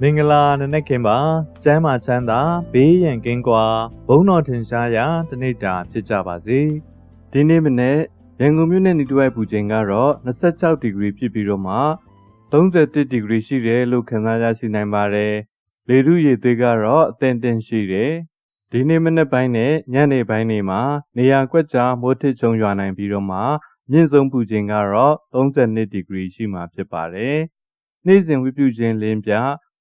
မင်္ဂလာနနက်ခင်းပါကျမ်းမာချမ်းသာဘေးရန်ကင်းကွာဘုန်းတော်ထင်ရှားရာတနေ့တာဖြစ်ကြပါစေဒီနေ့မနေ့ရန်ကုန်မြို့နယ်နေတဝိုက်ပူချိန်ကတော့26ဒီဂရီဖြစ်ပြီးတော့မှ31ဒီဂရီရှိတယ်လို့ခန့်မှန်းရရှိနိုင်ပါတယ်လေထုရည်သွေးကတော့အသင့်တင်ရှိတယ်ဒီနေ့မနေ့ပိုင်းနဲ့ညနေပိုင်းတွေမှာနေရာကွက်ကြားမိုးထစ်ချုံရွာနိုင်ပြီးတော့မှမြင့်ဆုံးပူချိန်ကတော့32ဒီဂရီရှိမှာဖြစ်ပါတယ်နေ့စဉ်ဝိပုချင်းလင်းပြ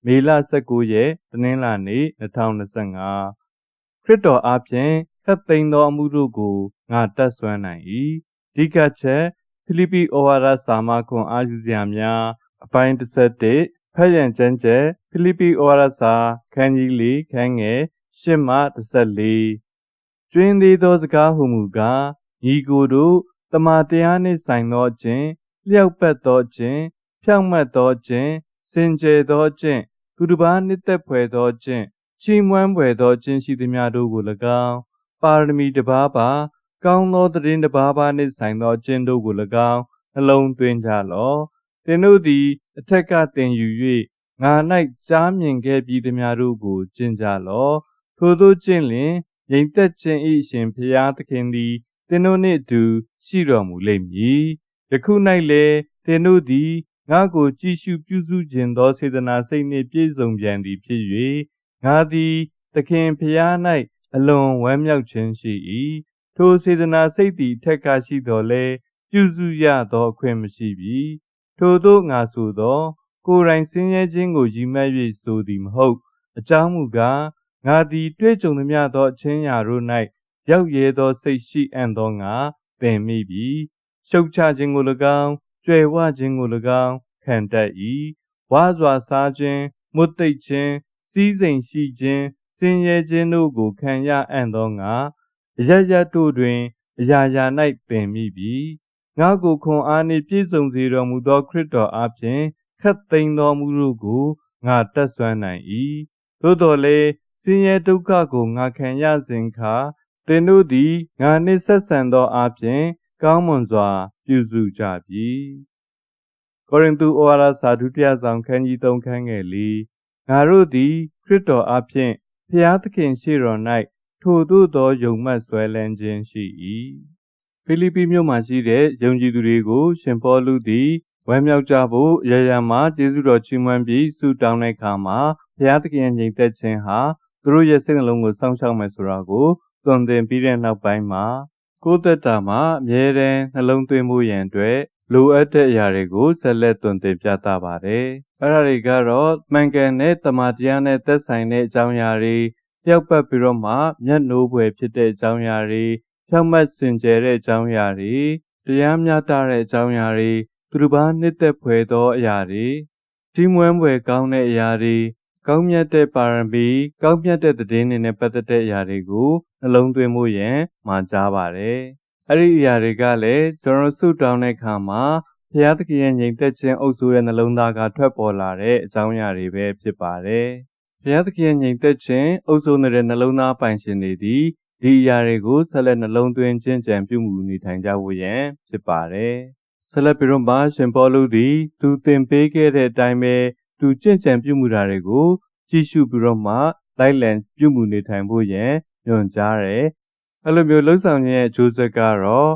မေလ19ရက်တနင်္လာနေ့2025ခရစ်တော်အားဖြင့်ခတ်သိမ်းသောအမှုတို့ကိုငါတတ်ဆွမ်းနိုင်၏ဒီကချက်ဖိလိပ္ပိဩဝါဒစာမခွန်အားယူစရာများ အပိုင်း17ဖတ်ရန်ကျမ်းကျက်ဖိလိပ္ပိဩဝါဒစာခန်းကြီး၄ခန်းငယ်၈မှ14ကျွင်းသေးသောစကားဟုမူကားညီကိုတို့တမန်တရားနှင့်ဆိုင်သောအခြင်းလျောက်ပတ်သောအခြင်းဖြောင့်မတ်သောအခြင်းစင်ကြယ်သောအခြင်း သူတစ်ပါးနှစ်သက်ဖွယ်သောအခြင်းချီးမွမ်းဖွယ်သောအခြင်းရှိသည်များတို့ကို၎င်းပါရမီတစ်ပါးပါကောင်းသောတည်င်းတစ်ပါးပါနှင့်ဆိုင်သောအခြင်းတို့ကို၎င်းနှလုံးသွင်းကြလော့သင်တို့သည်အထက်ကတင်ယူ၍ငါ၌ကြားမြင်ခဲ့ပြီးသည်များတို့ကိုကျင့်ကြလော့ထိုသို့ကျင့်လျင်ငြိမ်သက်ခြင်း၏အရှင်ဖျားသခင်သည်သင်တို့နှင့်အတူရှိတော်မူလိမ့်မည်ယခု၌လည်းသင်တို့သည် ငါကိုကြည်ရှုပြုစုခြင်းသောစေတနာစိတ်နှင့်ပြည့်စုံပြန်သည်ဖြစ်၍ငါသည်သခင်ဖျား၌အလွန်ဝမ်းမြောက်ခြင်းရှိ၏ထိုစေတနာစိတ်သည်ထက်ကရှိတော်လဲပြုစုရသောအခွင့်မရှိပြီထိုသို့ငါဆိုသော ကိုယ်တိုင်ဆင်းရဲခြင်းကိုရည်မှတ်၍ဆိုသည်မဟုတ်အကြောင်းမူကားငါသည်တွေ့ကြုံသမျှသောအချင်းရာတို့၌ရောက်ရဲသောစိတ်ရှိအံ့သောငါပင်မိပြီရှုတ်ချခြင်းကို၎င်း ကြွယ်ဝခြင်းကို၎င်းခံတတ်၏ဝါစွာစားခြင်းမွတ်သိပ်ခြင်းစီးစိမ်ရှိခြင်းစင်ရဲခြင်းတို့ကိုခံရအံ့သောငါအရရတို့တွင်အရာရာ၌ပင်မိပြီငါကိုခွန်အားနှင့်ပြည့်စုံစေတော်မူသောခရစ်တော်အားဖြင့်ခတ်သိမ်းတော်မူတို့ကိုငါတတ်ဆွမ်းနိုင်၏သို့တော်လည်းဆင်းရဲဒုက္ခကိုငါခံရစဉ်ခါသင်တို့သည်ငါနှင့်ဆက်ဆံသောအားဖြင့် ကောင်းမွန်စွာ ပြုစုကြပြီကောရိန္သုဩဝါဒစာဒုတိယဆောင်ခန်းကြီး3ခန်းငယ်၄ငါတို့သည်ခရစ်တော်အားဖြင့်ဖျားသခင်ရှိတော်၌ထိုသို့သောယုံမှတ်ဆွဲလန်းခြင်းရှိ၏ဖိလိပ္ပိမြို့မှာရှိတဲ့ယုံကြည်သူတွေကိုရှင်ပေါလုသည်ဝမ်းမြောက်ကြဖို့ရရမှာကျေးဇူးတော်ချီးမွမ်းပြီးဆုတောင်းတဲ့အခါမှာဘုရားသခင်ရဲ့ညီသက်ခြင်းဟာသူတို့ရဲ့စိတ်နှလုံးကိုစောင့်ရှောက်မယ်ဆိုတာကိုသွန်သင်ပြီးတဲ့နောက်ပိုင်းမှာ ကိုယ်သက်တာမှာအမြဲတမ်းနှလုံးသွင်းမှုရန်အတွက်လိုအပ်တဲ့အရာတွေကိုဆက်လက်သွန်သင်ပြသပါတယ်။အဲ့ဒါတွေကတော့မှန်ကန်တဲ့တမန်တရားနဲ့သက်ဆိုင်တဲ့အကြောင်းအရာတွေပျောက်ပတ်ပြီးတော့မှမျက်နှိုးဖွယ်ဖြစ်တဲ့အကြောင်းအရာတွေဖြောင့်မတ်စင်ကြယ်တဲ့အကြောင်းအရာတွေတရားမျှတတဲ့အကြောင်းအရာတွေသူတစ်ပါးနှစ်သက်ဖွယ်သောအရာတွေကြီးမွမ်းဖွယ်ကောင်းတဲ့အရာတွေ ကောင်းမြတ်တဲ့ပါရမီကောင်းမြတ်တဲ့တည်င်းတွေနဲ့ပတ်သက်တဲ့အရာတွေကိုနှလုံးသွင်းမှုရန်မှာကြားပါတယ်။အဲ့ဒီအရာတွေကလည်းကျွန်တော်ဆုတောင်းတဲ့အခါမှာဘုရားသခင်ရဲ့ညီသက်ခြင်းအုပ်စုရဲ့နှလုံးသားကထွက်ပေါ်လာတဲ့အကြောင်းအရာတွေပဲဖြစ်ပါတယ်။ဘုရားသခင်ရဲ့ညီသက်ခြင်းအုပ်စုနေတဲ့နှလုံးသားပိုင်ရှင်တွေဒီဒီအရာတွေကိုဆက်လက်နှလုံးသွင်းခြင်းကြံပြုမှုနေထိုင်ကြဖို့ရန်ဖြစ်ပါတယ်။ဆက်လက်ပြီးတော့မှရှင်ပေါလုသည်သူသင်ပေးခဲ့တဲ့အတိုင်းပဲ သူကြင့်ကြံပြုမှုတာတွေကိုကြည့်ရှုပြီးတော့မှလိုက်လံပြုမှုနေထိုင်ဖို့ရန်ညွှန်ကြားတယ်။အဲ့လိုမျိုးလှုပ်ဆောင်ခြင်းရဲ့အကျိုးဆက်ကတော့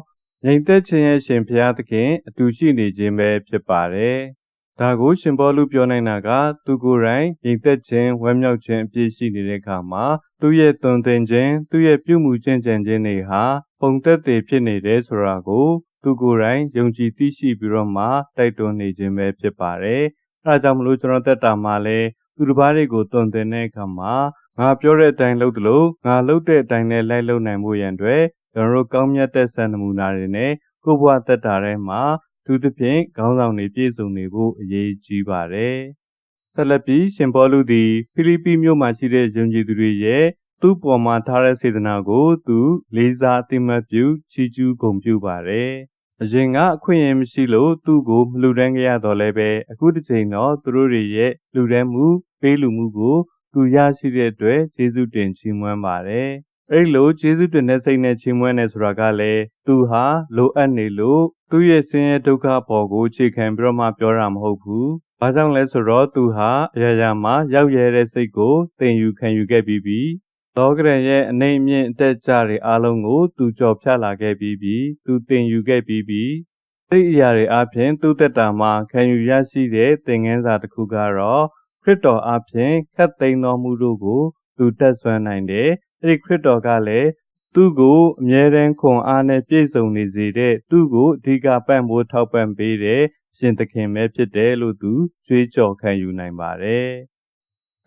ငြိမ်သက်ခြင်းရဲ့ရှင်ဘုရားသခင် အတူရှိနေခြင်းပဲဖြစ်ပါတယ်။ဒါကိုရှင်ဘောလူပြောနိုင်တာက သူကိုယ်တိုင်ငြိမ်သက်ခြင်းဝမ်းမြောက်ခြင်းအပြည့်ရှိနေတဲ့အခါမှာသူ့ရဲ့သွန်သင်ခြင်းသူ့ရဲ့ပြုမှုခြင်းကြံခြင်းတွေဟာပုံသက်တည်ဖြစ်နေတယ်ဆိုတာကို သူကိုယ်တိုင်ယုံကြည်သိရှိပြီးတော့မှတိုက်တွန်းနေခြင်းပဲဖြစ်ပါတယ်။ အဲဒါကြောင့်မလို့ကျွန်တော်သက်တာမှာလည်းသူတစ်ပါးတွေကိုသွန်သင်တဲ့အခါမှာငါပြောတဲ့အတိုင်းလုပ်သလိုငါလုပ်တဲ့အတိုင်းနဲ့လိုက်လုပ်နိုင်မှုရန်အတွက်ကျွန်တော်တို့ကောင်းမြတ်တဲ့စံနမူနာတွေနဲ့ကိုယ့်ဘဝသက်တာထဲမှာသူသဖြင့်ခေါင်းဆောင်တွေပြည့်စုံနေဖို့အရေးကြီးပါတယ်။ဆက်လက်ပြီးရှင်ဘောလူသည်ဖိလိပ္ပိမြို့မှာရှိတဲ့ယုံကြည်သူတွေရဲ့သူ့ပေါ်မှာထားတဲ့စေတနာကိုသူလေးစားအသိမှတ်ပြုချီးကျူးဂုဏ်ပြုပါတယ်။ အရင်ကအခွင့်အရေးမရှိလို့သူ့ကိုမလှူဒန်းခဲ့ရတော့လည်းပဲအခုတစ်ချိန်တော့သူတို့တွေရဲ့လှူဒန်းမှုပေးလူမှုကိုသူရရှိတဲ့အတွက်ကျေးဇူးတင်ချီးမွမ်းပါတယ်။အဲ့လိုကျေးဇူးတင်တဲ့စိတ်နဲ့ချီးမွမ်းနေဆိုတာကလည်းသူဟာလိုအပ်နေလို့သူ့ရဲ့ဆင်းရဲဒုက္ခပေါ်ကိုအခြေခံပြီးတော့မှပြောတာမဟုတ်ဘူး။ဘာကြောင့်လဲဆိုတော့သူဟာအရာရာမှာရောက်ရဲတဲ့စိတ်ကိုသင်ယူခံယူခဲ့ပြီးပြီ။ လောကရန်ရဲ့အနေအမြင့်အတက်ကြတွေအားလုံးကို သူကြော်ဖြတ်လာခဲ့ပြီးပြီ။သူသင်ယူခဲ့ပြီးပြီ။စိတ်အရာတွေအပြင်သူတက်တာမှာခံယူရရှိတဲ့သင်ခန်းစာတစ်ခုကတော့ခရစ်တော်အပြင်ခတ်သိမ်းတော်မူတို့ကို သူတက်ဆွမ်းနိုင်တယ်။အဲဒီခရစ်တော်ကလည်းသူ့ကိုအမြဲတမ်းခွန်အားနဲ့ပြည့်စုံနေစေတဲ့သူ့ကိုအဓိကပံ့ပိုးထောက်ပံ့ပေးတဲ့ရှင်သခင်ပဲဖြစ်တယ်လို့သူကြွေးကြော်ခံယူနိုင်ပါတယ်။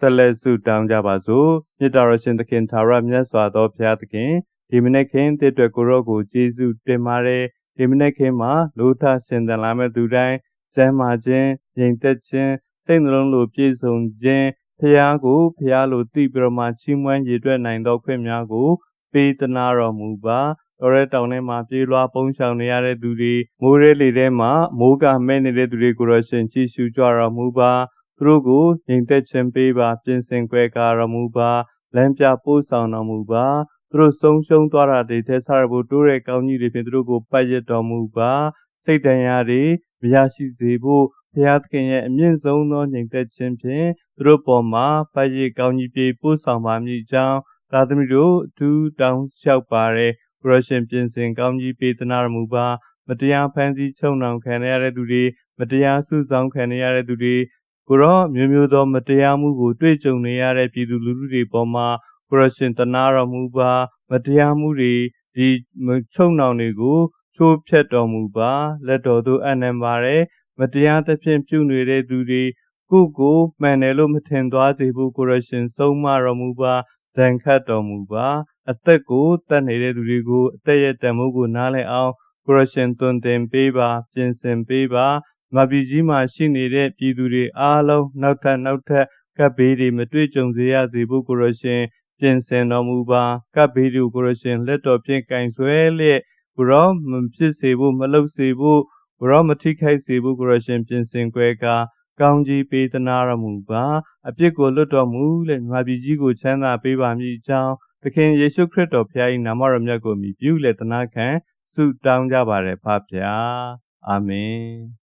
ဆက်လက်ဆုတောင်းကြပါစို့မြတ်တော်ရှင်သခင်သာရမြတ်စွာသောဘုရားသခင်ဒီမနေ့ခင်တည့်အတွက်ကိုရောကိုကျေးဇူးတင်ပါတယ်ဒီမနေ့ခင်မှာလိုထရှင်သန်လာမဲ့သူတိုင်းကျမ်းမာခြင်းငြိမ်သက်ခြင်းစိတ်နှလုံးလိုပြည့်စုံခြင်းဖျားကိုဖျားလိုသိပြီးတော့မှချီးမွမ်းရည်တွက်နိုင်သောခွင့်များကိုပေးသနာတော်မူပါတော်ရဲတောင်ထဲမှာပြေးလွှားပုန်းရှောင်နေရတဲ့သူတွေမိုးရဲလေထဲမှာမိုးကမဲ့နေတဲ့သူတွေကိုရောရှင်ကြည့်ရှုကြတော်မူပါ သူတို့ကိုငြိမ်သက်ခြင်းပေးပါပြင်ဆင်ကြွယ်ကာတော်မူပါလမ်းပြပို့ဆောင်တော်မူပါသူတို့ဆုံးရှုံးသွားတာတွေထဲဆရဖို့တိုးတဲ့ကောင်းကြီးတွေဖြင့်သူတို့ကိုပတ်ရတော်မူပါစိတ်တရားတွေမရရှိစေဖို့ဘုရားသခင်ရဲ့အမြင့်ဆုံးသောညီသက်ခြင်းဖြင့်သူတို့ပေါ်မှာပတ်ရကောင်းကြီးပြေပို့ဆောင်ပါမည်ကြောင်းသာသမီတို့အထူးတောင်းလျှောက်ပါရယ်ဘရရှင်ပြင်ဆင်ကောင်းကြီးပေးသနာတော်မူပါမတရားဖန်ဆီးချုပ်နှောင်ခံရတဲ့သူတွေမတရားဆုဆောင်ခံရတဲ့သူတွေ ကိုတော့မျိုးမျိုးသော မတရားမှုကို တွေ့ကြုံနေရတဲ့ပြည်သူလူထုတွေပေါ်မှာဘရရှင်တနာတော်မူပါမတရားမှုတွေဒီချုပ်နှောင်တွေကိုချိုးဖျက်တော်မူပါလက်တော်သို့အနံပါရယ်မတရားသဖြင့်ပြုနေတဲ့သူတွေကိုကိုမှန်တယ်လို့မထင်သွားစေဖို့ကိုရရှင်ဆုံးမတော်မူပါဒဏ်ခတ်တော်မူပါအသက်ကိုတတ်နေတဲ့သူတွေကိုအသက်ရဲ့တန်ဖိုးကိုနားလည်အောင်ကိုရရှင်သွန်သင်ပေးပါ ပြင်ဆင်ပေးပါ မပြည်ကြီးမှာရှိနေတဲ့ပြည်သူတွေအားလုံးနောက်ထပ်နောက်ထပ်ကပ်ဘေးတွေမတွေ့ကြုံစေရစေဖို့ကိုရရှင်ပြင်ဆင်တော်မူပါကပ်ဘေးတွေကိုရရှင်လက်တော်ဖြင့်ကင်ဆွဲလျက်ကိုရောမဖြစ်စေဖို့မလုပ်စေဖို့ကိုရောမထိခိုက်စေဖို့ကိုရရှင်ပြင်ဆင်ကြွယ်ကာကောင်းကြီးပေးသနာတော်မူပါအပြစ်ကိုလွတ်တော်မူလေမြတ်ပြည်ကြီးကိုချမ်းသာပေးပါမည်အကြောင်းသခင်ယေရှုခရစ်တော်ဖခင်၏နာမတော်မြတ်ကိုမြည်ပြုလေသနာခံဆုတောင်းကြပါရယ်ဖဖျားအာမင်